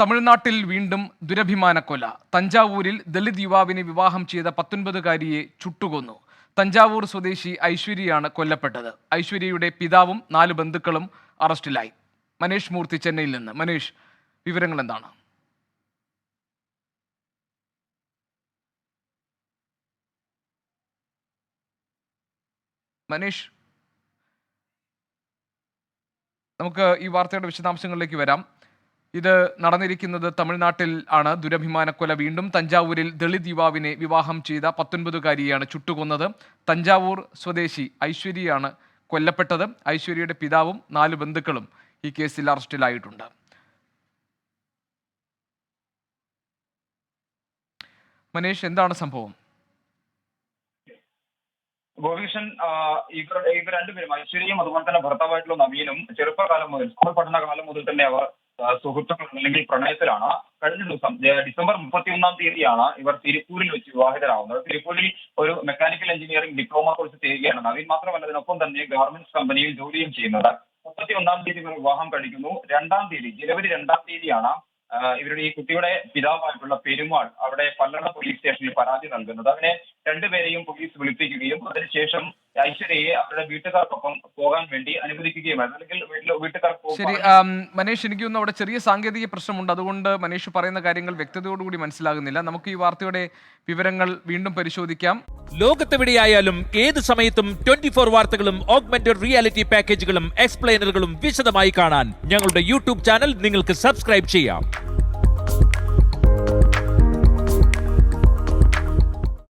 തമിഴ്നാട്ടിൽ വീണ്ടും ദുരഭിമാനക്കൊല തഞ്ചാവൂരിൽ ദളിത് യുവാവിനെ വിവാഹം ചെയ്ത പത്തൊൻപതുകാരിയെ ചുട്ടുകൊന്നു. തഞ്ചാവൂർ സ്വദേശി ഐശ്വര്യയാണ് കൊല്ലപ്പെട്ടത്. ഐശ്വര്യയുടെ പിതാവും നാല് ബന്ധുക്കളും അറസ്റ്റിലായി. മനീഷ് മൂർത്തി ചെന്നൈയിൽ നിന്ന്. മനീഷ് വിവരങ്ങൾ എന്താണ്? മനീഷ് നമുക്ക് ഈ വാർത്തയുടെ വിശദാംശങ്ങളിലേക്ക് വരാം. ഇത് നടന്നിരിക്കുന്നത് തമിഴ്നാട്ടിൽ ആണ്. ദുരഭിമാനക്കൊല വീണ്ടും തഞ്ചാവൂരിൽ ദളിത് യുവാവിനെ വിവാഹം ചെയ്ത പത്തൊൻപതുകാരിയാണ് ചുട്ടുകൊന്നത്. തഞ്ചാവൂർ സ്വദേശി ഐശ്വര്യയാണ് കൊല്ലപ്പെട്ടത്. ഐശ്വര്യയുടെ പിതാവും നാല് ബന്ധുക്കളും ഈ കേസിൽ അറസ്റ്റിലായിട്ടുണ്ട്. മനീഷ് എന്താണ് സംഭവം? ഗോപീഷൻ ഇവർ ഇവർ രണ്ടുപേരും ഐശ്വര്യയും അതുപോലെ തന്നെ ഭർത്താവായിട്ടുള്ള നവീനും ചെറുപ്പകാലം മുതൽ സ്കൂൾ പഠനകാലം മുതൽ തന്നെ അവർ സുഹൃത്തുക്കൾ അല്ലെങ്കിൽ പ്രണയത്തിലാണ്. കഴിഞ്ഞ ദിവസം ഡിസംബർ ഡിസംബർ മുപ്പത്തിയൊന്നാം തീയതിയാണ് ഇവർ തിരുപ്പൂരിൽ വെച്ച് വിവാഹിതരാകുന്നത്. തിരുപ്പൂരിൽ ഒരു മെക്കാനിക്കൽ എഞ്ചിനീയറിംഗ് ഡിപ്ലോമ കോഴ്സ് ചെയ്യുകയാണ്. നവീൻ മാത്രമല്ല അതിനൊപ്പം തന്നെ ഗവൺമെന്റ് കമ്പനിയിൽ ജോലിയും ചെയ്യുന്നത്. മുപ്പത്തി ഒന്നാം തീയതി ഇവർ വിവാഹം കഴിക്കുന്നു. രണ്ടാം തീയതി ജനുവരി രണ്ടാം തീയതിയാണ് ഇവരുടെ ഈ കുട്ടിയുടെ പിതാവായിട്ടുള്ള പെരുമാൾ അവിടെ പല്ലട പോലീസ് സ്റ്റേഷനിൽ പരാതി നൽകുന്നത്. അതിനെ രണ്ടുപേരെയും പോലീസ് വിളിപ്പിക്കുകയും അതിനുശേഷം ഐശ്വര്യയെ അവരുടെ വീട്ടുകാർക്കൊപ്പം പോകാൻ വേണ്ടി അനുവദിക്കുകയുമായിരുന്നു. അല്ലെങ്കിൽ ശരി മനീഷ് എനിക്കൊന്നും അവിടെ ചെറിയ സാങ്കേതിക പ്രശ്നമുണ്ട്. അതുകൊണ്ട് മനീഷ് പറയുന്ന കാര്യങ്ങൾ വ്യക്തതയോടുകൂടി മനസ്സിലാകുന്നില്ല. നമുക്ക് ഈ വാർത്തയുടെ വിവരങ്ങൾ വീണ്ടും പരിശോധിക്കാം. ലോകത്തെവിടെയായാലും ഏത് സമയത്തും ട്വന്റി ഫോർ വാർത്തകളും ഓഗ്മെന്റഡ് റിയാലിറ്റി പാക്കേജുകളും എക്സ്പ്ലെയിനറുകളും വിശദമായി കാണാൻ ഞങ്ങളുടെ യൂട്യൂബ് ചാനൽ നിങ്ങൾക്ക് സബ്സ്ക്രൈബ് ചെയ്യാം.